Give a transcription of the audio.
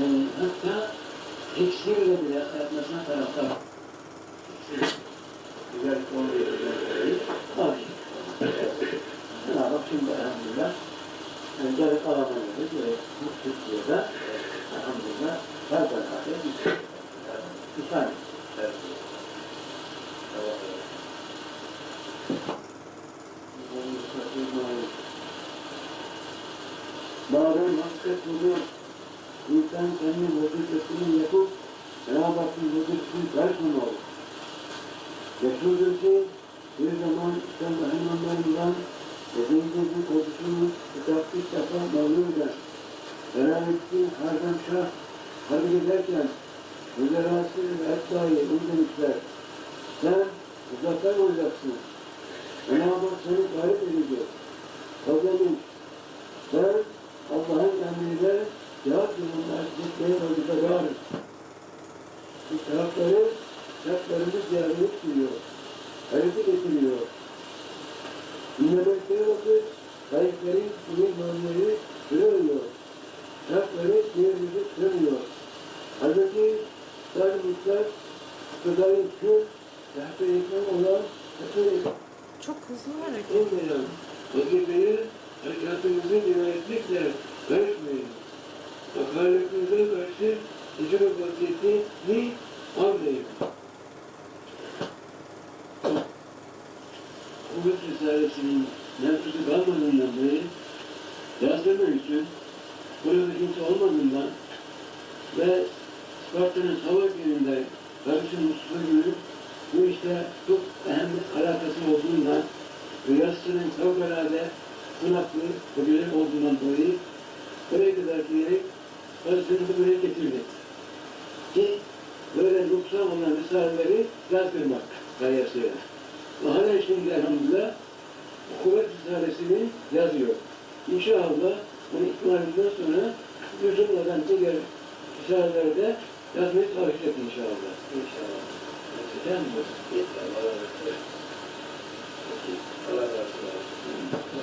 Yani hatta eksiğiyle bile yapmasına taraftar. Güzel oluyor. Bak şimdi. Ha, bak şimdi elhamdülillah. Yani kalanları böyle bu Türkiye'de elhamdülillah her beraber bir bir tane. Bazen hakikaten budur. İnsan kendi vazifesini yapıp Cenab-ı Hakk'ın vazifesini karşılamalı. Yaşlıdır ki bir zaman İslam rahimahlarından Efendimiz'in kodusunu kitapçı sapan Mevlü'den Selamettin Harzam Şah harbi ederken Müderası ve Etba'yı onu demişler. Sen uzaktan olacaksın. Cenab-ı Hak seni garip edecek. O demiş. Ben Allah'ın emriyle cevap yolunda gitmeye vazifede varım. Bu tarafları şartlarımız ziyaret sürüyor. Harekete getiriyor. Dinlemekte vakit kayıpların sinir normları kırılıyor. Şartları sinirimizi kırmıyor. Halbuki Sarı Mutlak, Kıdayın Kür, Rahbe Ekran olan Ekran Çok hızlı hareket. olmayan vazifeyi harekatımızı karışmayın. Hakaretinize karşı icra vaziyetini almayın. Kuvvet Risalesi'nin nefesi kalmadığından dolayı yazdırmak için burada kimse olmadığından ve Sparta'nın savaş yerinde kardeşim Mustafa Gül'ün bu işte çok önemli alakası olduğundan ve yasının fevkalade sunaklı ve güzel olduğundan dolayı buraya kadar diyerek buraya getirdi. Ki böyle noksan olan risaleleri yazdırmak gayesiyle. Ve hala şimdi elhamdülillah kuvvet risalesini yazıyor. İnşallah bunu ikmalinden sonra Yüzümlerden diğer risalelerde yazmaya çalışacak inşallah. İnşallah. Gerçekten bu. Allah razı olsun.